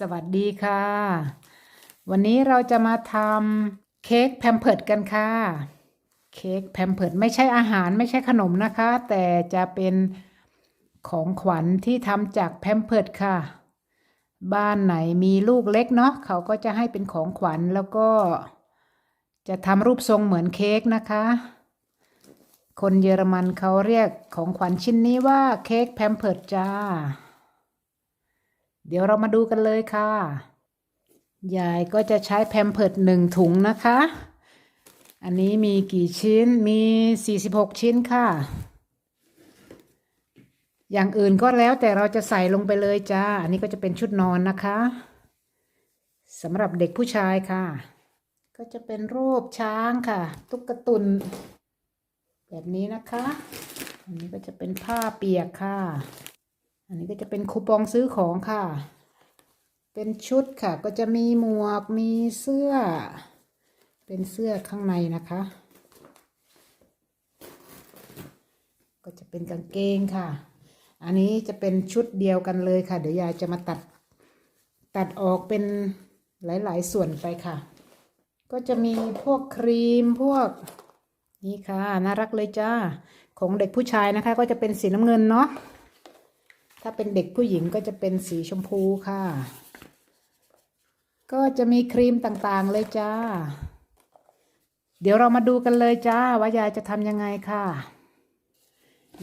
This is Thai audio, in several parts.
สวัสดีค่ะ วันนี้เราจะมาทำเค้กแพมเพิร์ดกันค่ะ เค้กแพมเพิร์ดไม่ใช่อาหารไม่ใช่ขนมนะคะ แต่จะเป็นของขวัญที่ทำจากแพมเพิร์ดค่ะ บ้านไหนมีลูกเล็กเนาะเขาก็จะให้เป็นของขวัญแล้วก็ จะทำรูปทรงเหมือนเค้กนะคะ คนเยอรมันเขาเรียกของขวัญชิ้นนี้ว่าเค้กแพมเพิร์ดจ้า เดี๋ยวเรามาดูกันเลยค่ะ ยายก็จะใช้แพมเพิร์ดหนึ่งถุงนะคะ อันนี้มีกี่ชิ้น มี 46 ชิ้นค่ะ อย่างอื่นก็แล้วแต่เราจะใส่ลงไปเลยจ้า อันนี้ก็จะเป็นชุดนอนนะคะสำหรับเด็กผู้ชายค่ะ ก็จะเป็นรูปช้างค่ะ ตุ๊กตุน แบบนี้นะคะ อันนี้ก็จะเป็นผ้าเปียกค่ะ อันนี้ก็จะเป็นคูปองซื้อของค่ะ เป็นชุดค่ะ ก็จะมีหมวก มีเสื้อ เป็นเสื้อข้างในนะคะ ก็จะเป็นกางเกงค่ะ อันนี้จะเป็นชุดเดียวกันเลยค่ะ เดี๋ยวยายจะมาตัด ตัดออกเป็นหลาย ๆ ส่วนไปค่ะ ก็จะมีพวกครีมพวกนี่ค่ะ น่ารักเลยจ้า ของเด็กผู้ชายนะคะ ก็จะเป็นสีน้ำเงินเนาะ ถ้าเป็นเด็กผู้หญิงก็จะเป็นสีชมพูค่ะ ก็จะมีครีมต่างๆเลยจ้า เดี๋ยวเรามาดูกันเลยจ้า ว่ายายจะทำยังไงค่ะ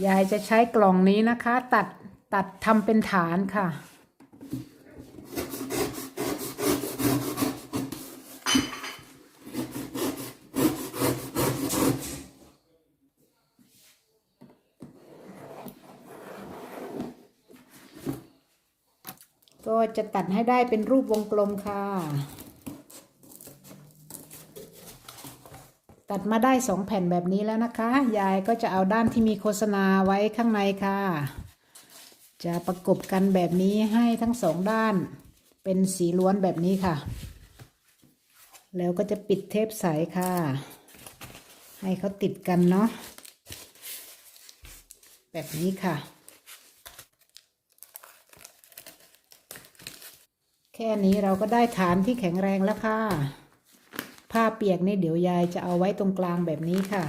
ยายจะใช้กล่องนี้นะคะ ตัดตัดทำเป็นฐานค่ะ ก็จะตัดให้ได้เป็นรูปวงกลมค่ะ ตัดมาได้สองแผ่นแบบนี้แล้วนะคะ ยายก็จะเอาด้านที่มีโฆษณาไว้ข้างในค่ะ จะประกบกันแบบนี้ให้ทั้งสองด้านเป็นสีล้วนแบบนี้ค่ะ แล้วก็จะปิดเทปใสค่ะ ให้เขาติดกันเนาะแบบนี้ค่ะ แค่นี้เราก็ได้ฐานที่แข็งแรงแล้วค่ะ ผ้าเปียกนี่เดี๋ยวยายจะเอาไว้ตรงกลางแบบนี้ค่ะ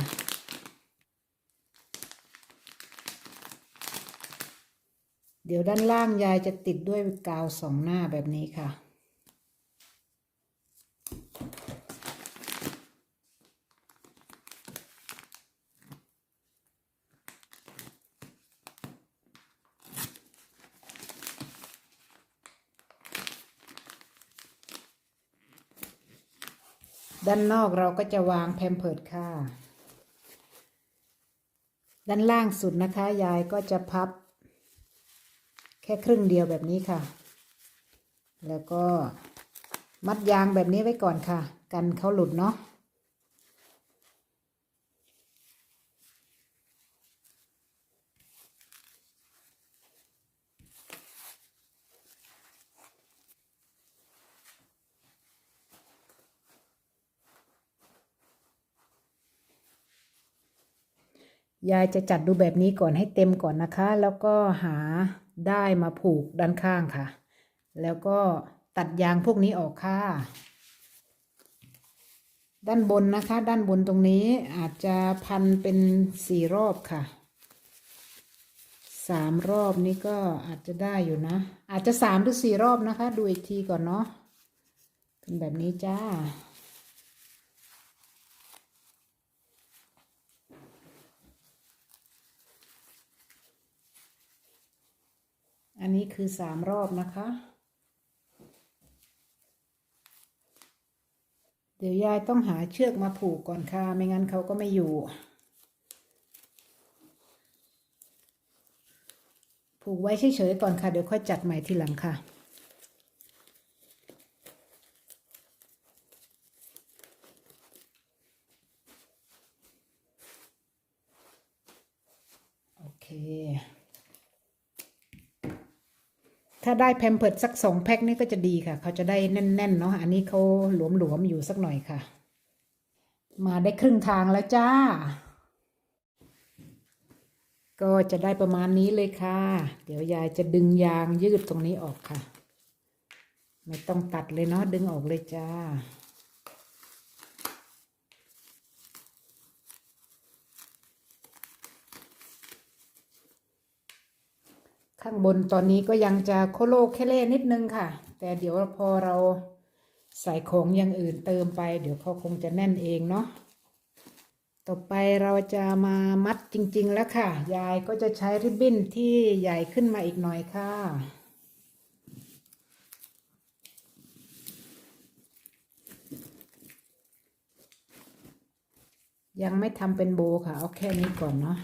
เดี๋ยวด้านล่างยายจะติดด้วยกาวสองหน้าแบบนี้ค่ะ ด้านนอกเราก็จะวางแพมเพิร์ดค่ะ ด้านล่างสุดนะคะ ยายก็จะพับ แค่ครึ่งเดียวแบบนี้ค่ะ แล้วก็มัดยางแบบนี้ไว้ก่อนค่ะ กันเขาหลุดเนาะ ยายจะจัดดูแบบนี้ก่อนให้เต็มก่อนนะคะ แล้วก็หาได้มาผูกด้านข้างค่ะ แล้วก็ตัดยางพวกนี้ออกค่ะ ด้านบนนะคะ ด้านบนตรงนี้อาจจะพันเป็นสี่รอบค่ะสามรอบนี้ก็อาจจะได้อยู่นะ อาจจะสามหรือสี่รอบนะคะ ดูอีกทีก่อนเนาะเป็นแบบนี้จ้า อันนี้ คือสามรอบนะคะ เดี๋ยวยายต้องหาเชือกมาผูกก่อนค่ะ ไม่งั้นเขาก็ไม่อยู่ ผูกไว้เฉยๆก่อนค่ะ เดี๋ยวค่อยจัดใหม่ทีหลังค่ะโอเค ถ้าได้แพมเพิร์ดสักสองแพ็คนี่ก็จะดีค่ะ เขาจะได้แน่นๆเนาะอันนี้เขาหลวมๆอยู่สักหน่อยค่ะ มาได้ครึ่งทางแล้วจ้า ก็จะได้ประมาณนี้เลยค่ะ เดี๋ยวยายจะดึงยางยืดตรงนี้ออกค่ะ ไม่ต้องตัดเลยเนาะดึงออกเลยจ้า ข้างบนตอนนี้ก็ยังจะโคโลเคเล่นิดนึงค่ะ แต่เดี๋ยวพอเราใส่ของอย่างอื่นเติมไป เดี๋ยวเขาคงจะแน่นเองเนาะต่อไปเราจะมามัดจริง ๆ แล้วค่ะ ยายก็จะใช้ริบบิ้นที่ใหญ่ขึ้นมาอีกหน่อยค่ะ ยังไม่ทำเป็นโบค่ะ เอาแค่นี้ก่อนเนาะ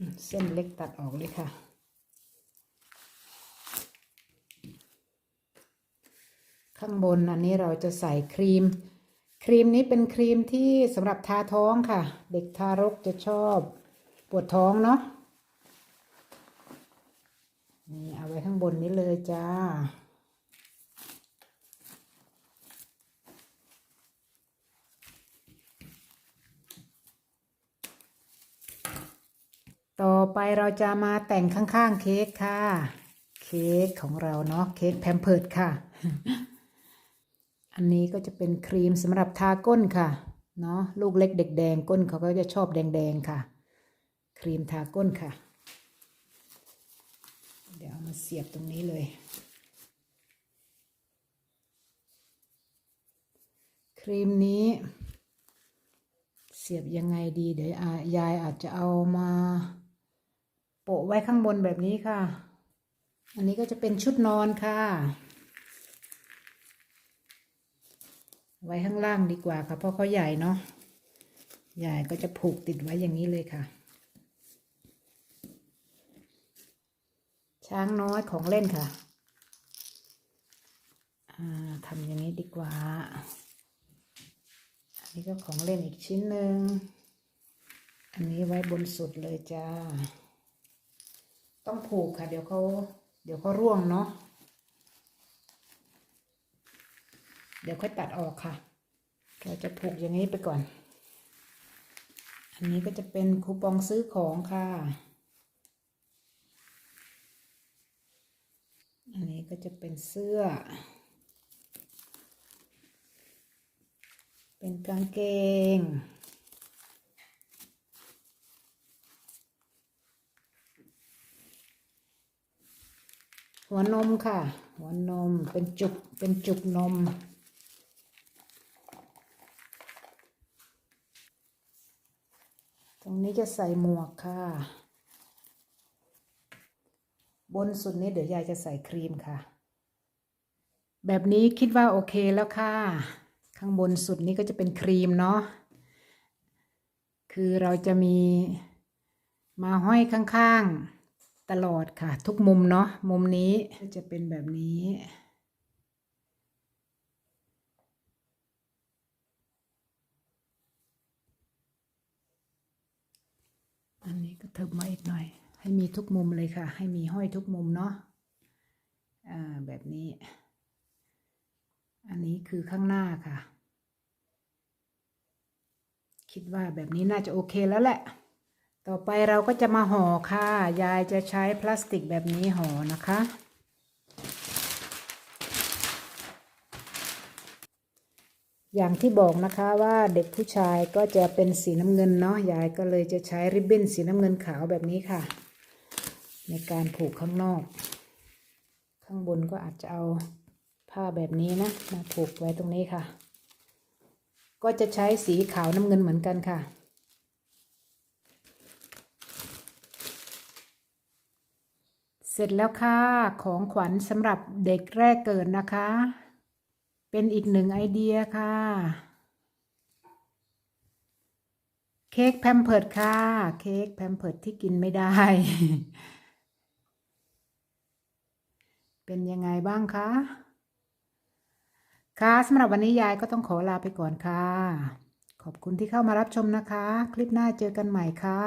อืม เส้นเล็กตัดออกเลยค่ะ ข้างบนอันนี้เราจะใส่ครีม ครีมนี้เป็นครีมที่สำหรับทาท้องค่ะ เด็กทารกจะชอบปวดท้องเนาะนี่เอาไว้ข้างบนนี้เลยจ้า ต่อไปเราจะมาแต่งข้างๆเค้กค่ะ เค้กของเราเนาะเค้กแพมเพิร์ดค่ะ อันนี้ก็จะเป็นครีมสำหรับทาก้นค่ะ เนาะลูกเล็กเด็กแดงก้นเขาก็จะชอบแดงๆค่ะ ครีมทาก้นค่ะ เดี๋ยวเอามาเสียบตรงนี้เลย ครีมนี้เสียบยังไงดี เดี๋ยวยายอาจจะเอามา โปะไว้ข้างบนแบบนี้ค่ะ อันนี้ก็จะเป็นชุดนอนค่ะ ไว้ข้างล่างดีกว่าค่ะ เพราะเขาใหญ่เนาะ ใหญ่ก็จะผูกติดไว้อย่างนี้เลยค่ะ ช้างน้อยของเล่นค่ะทำอย่างนี้ดีกว่า อันนี้ก็ของเล่นอีกชิ้นหนึ่ง อันนี้ไว้บนสุดเลยจ้า ต้องผูกค่ะ เดี๋ยวเขาเดี๋ยวเขาร่วงเนาะเดี๋ยวค่อยตัดออกค่ะ เราจะผูกอย่างนี้ไปก่อน อันนี้ก็จะเป็นคูปองซื้อของค่ะ อันนี้ก็จะเป็นเสื้อ เป็นกางเกง หัวนมค่ะ หัวนมเป็นจุกเป็นจุกนม ตรงนี้จะใส่หมวกค่ะ บนสุดนี้เดี๋ยวยายจะใส่ครีมค่ะ แบบนี้คิดว่าโอเคแล้วค่ะ ข้างบนสุดนี้ก็จะเป็นครีมเนาะคือเราจะมีมาห้อยข้างๆ ตลอดค่ะ ทุกมุมเนาะมุมนี้ก็จะเป็นแบบนี้ อันนี้ก็เถิบมาอีกหน่อย ให้มีทุกมุมเลยค่ะ ให้มีห้อยทุกมุมเนาะอ่าแบบนี้ อันนี้คือข้างหน้าค่ะ คิดว่าแบบนี้น่าจะโอเคแล้วแหละ ต่อไปเราก็จะมาห่อค่ะ ยายจะใช้พลาสติกแบบนี้ห่อนะคะ อย่างที่บอกนะคะว่าเด็กผู้ชายก็จะเป็นสีน้ำเงินเนาะ ยายก็เลยจะใช้ริบบิ้นสีน้ำเงินขาวแบบนี้ค่ะ ในการผูกข้างนอก ข้างบนก็อาจจะเอาผ้าแบบนี้นะมาผูกไว้ตรงนี้ค่ะ ก็จะใช้สีขาวน้ำเงินเหมือนกันค่ะ เสร็จแล้วค่ะ ของขวัญสำหรับเด็กแรกเกิดนะคะ เป็นอีกหนึ่งไอเดียค่ะ เค้กแพมเพิร์ดค่ะ เค้กแพมเพิร์ดที่กินไม่ได้ เป็นยังไงบ้างคะ ค่ะสำหรับวันนี้ยายก็ต้องขอลาไปก่อนค่ะ ขอบคุณที่เข้ามารับชมนะคะ คลิปหน้าเจอกันใหม่ค่ะ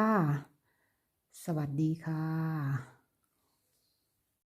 สวัสดีค่ะ